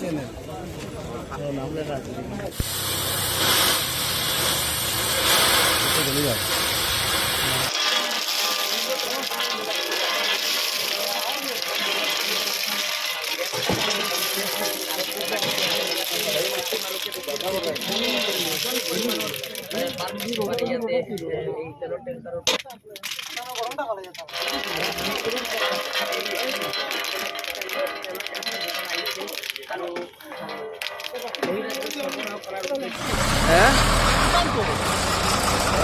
চেনেন হ্যাঁ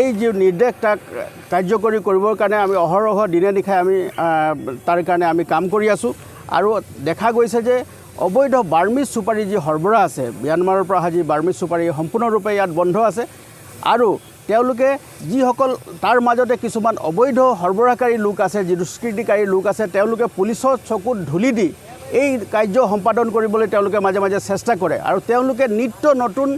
এই যি নিৰ্দেশ তাক কাৰ্যকৰী কৰিবৰ কাৰণে আমি অহৰহ দিনে নিশাই আমি তাৰ কাৰণে আমি কাম কৰি আছোঁ। আৰু দেখা গৈছে যে অবৈধ বাৰ্মিজ চুপাৰী যি সৰবৰাহ আছে, ম্যানমাৰৰ পৰা অহা যি বাৰ্মিজ চুপাৰী সম্পূৰ্ণৰূপে ইয়াত বন্ধ আছে। আৰু তেওঁলোকে যিসকল, তাৰ মাজতে কিছুমান অবৈধ সৰবৰাহকাৰী লোক আছে, যি দুষ্কৃতিকাৰী লোক আছে, তেওঁলোকে চকুত ধূলি দি এই কাৰ্য সম্পাদন কৰিবলৈ তেওঁলোকে মাজে মাজে চেষ্টা কৰে আৰু তেওঁলোকে নিত্য নতুন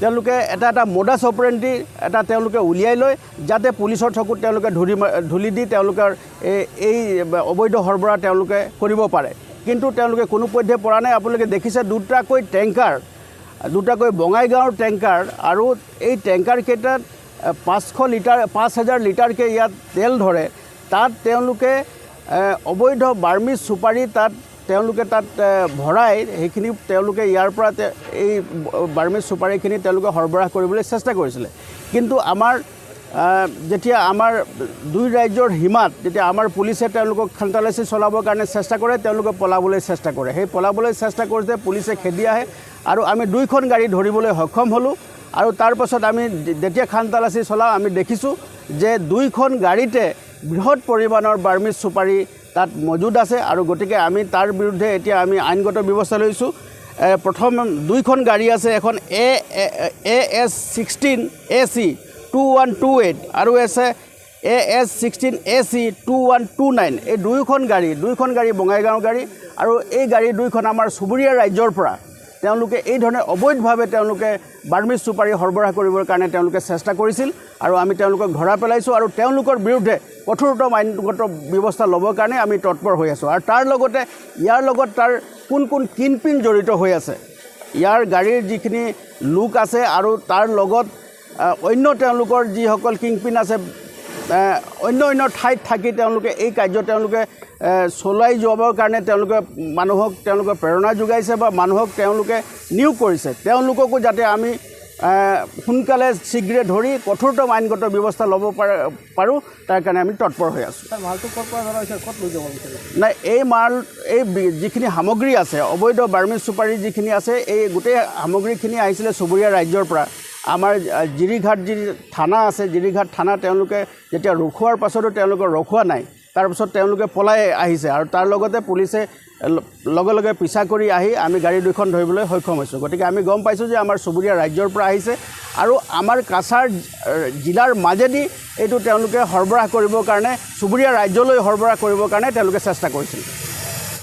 তেওঁলোকে এটা এটা মডাছ অপাৰেণ্টি এটা তেওঁলোকে উলিয়াই লয়, যাতে পুলিচৰ চকুত তেওঁলোকে ধূলি ধূলি দি তেওঁলোকৰ এই এই অবৈধ সৰবৰাহ তেওঁলোকে কৰিব পাৰে। কিন্তু তেওঁলোকে কোনোপধ্যে পৰা নাই। আপোনালোকে দেখিছে দুটাকৈ টেংকাৰ, দুটাকৈ বঙাইগাঁৱৰ টেংকাৰ আৰু এই টেংকাৰকেইটাত পাঁচশো লিটাৰ, পাঁচ হাজাৰ লিটাৰকৈ ইয়াত তেল ধৰে। তাত তেওঁলোকে অবৈধ বাৰ্মিজ চুপাৰী তাত তেওঁলোকে তাত ভৰাই সেইখিনি তেওঁলোকে ইয়াৰ পৰা এই বাৰ্মিজ চুপাৰীখিনি তেওঁলোকে সৰবৰাহ কৰিবলৈ চেষ্টা কৰিছিলে। কিন্তু আমাৰ যেতিয়া আমাৰ দুই ৰাজ্যৰ সীমাত, যেতিয়া আমাৰ পুলিচে তেওঁলোকক খান্তালাচি চলাবৰ কাৰণে চেষ্টা কৰে, তেওঁলোকে পলাবলৈ চেষ্টা কৰে। সেই পলাবলৈ চেষ্টা কৰোঁতে পুলিচে খেদি আহে আৰু আমি দুইখন গাড়ী ধৰিবলৈ সক্ষম হ'লোঁ আৰু তাৰ পাছত আমি যেতিয়া খান্তালাচি চলাওঁ, আমি দেখিছোঁ যে দুইখন গাড়ীতে বৃহৎ পৰিমাণৰ বাৰ্মিজ চুপাৰী তাত মজুদ আছে আৰু গতিকে আমি তাৰ বিৰুদ্ধে এতিয়া আমি আইনগত ব্যৱস্থা লৈছোঁ। প্ৰথম দুইখন গাড়ী আছে, এখন এ A S sixteen A C two one two eight আৰু আছে A, S sixteen A C two one two nine. এই দুয়োখন গাড়ী দুয়োখন গাড়ী বঙাইগাঁও গাড়ী আৰু এই গাড়ী দুইখন আমাৰ চুবুৰীয়া ৰাজ্যৰ পৰা। তেওঁলোকে এই ধৰণে অবৈধভাৱে তেওঁলোকে বাৰ্মিজ চুপাৰী সৰবৰাহ কৰিবৰ কাৰণে তেওঁলোকে চেষ্টা কৰিছিল আৰু আমি তেওঁলোকক ধৰা পেলাইছোঁ আৰু তেওঁলোকৰ বিৰুদ্ধে কঠোৰতম আইনগত ব্যৱস্থা ল'বৰ কাৰণে আমি তৎপৰ হৈ আছোঁ। আৰু তাৰ লগতে ইয়াৰ লগত তাৰ কোন কোন কিনপিন জড়িত হৈ আছে, ইয়াৰ গাড়ীৰ যিখিনি লোক আছে আৰু তাৰ লগত অন্য তেওঁলোকৰ যিসকল কিংপিন আছে অন্য অন্য ঠাইত থাকি তেওঁলোকে এই কাৰ্য তেওঁলোকে চলাই যাবৰ কাৰণে তেওঁলোকে মানুহক তেওঁলোকে প্ৰেৰণা যোগাইছে বা মানুহক তেওঁলোকে নিয়োগ কৰিছে। তেওঁলোককো যাতে আমি সোনকালে শীঘ্ৰে ধৰি কঠোৰতম আইনগত ব্যৱস্থা ল'ব পাৰে পাৰোঁ তাৰ কাৰণে আমি তৎপৰ হৈ আছোঁ। নাই এই মাল এই যিখিনি সামগ্ৰী আছে অবৈধ বাৰ্মিজ চুপাৰী যিখিনি আছে এই গোটেই সামগ্ৰীখিনি আহিছিলে চুবুৰীয়া ৰাজ্যৰ পৰা। আমাৰ জিৰিঘাট যি থানা আছে জিৰিঘাট থানা তেওঁলোকে যেতিয়া ৰখোৱাৰ পাছতো তেওঁলোকে ৰখোৱা নাই তাৰপিছত তেওঁলোকে পলাই আহিছে আৰু তাৰ লগতে পুলিচে লগে লগে পিছা কৰি আহি আমি গাড়ী দুখন ধৰিবলৈ সক্ষম হৈছোঁ। গতিকে আমি গম পাইছোঁ যে আমাৰ চুবুৰীয়া ৰাজ্যৰ পৰা আহিছে আৰু আমাৰ কাছাৰ জিলাৰ মাজেদি এইটো তেওঁলোকে সৰবৰাহ কৰিবৰ কাৰণে, চুবুৰীয়া ৰাজ্যলৈ সৰবৰাহ কৰিবৰ কাৰণে তেওঁলোকে চেষ্টা কৰিছিল।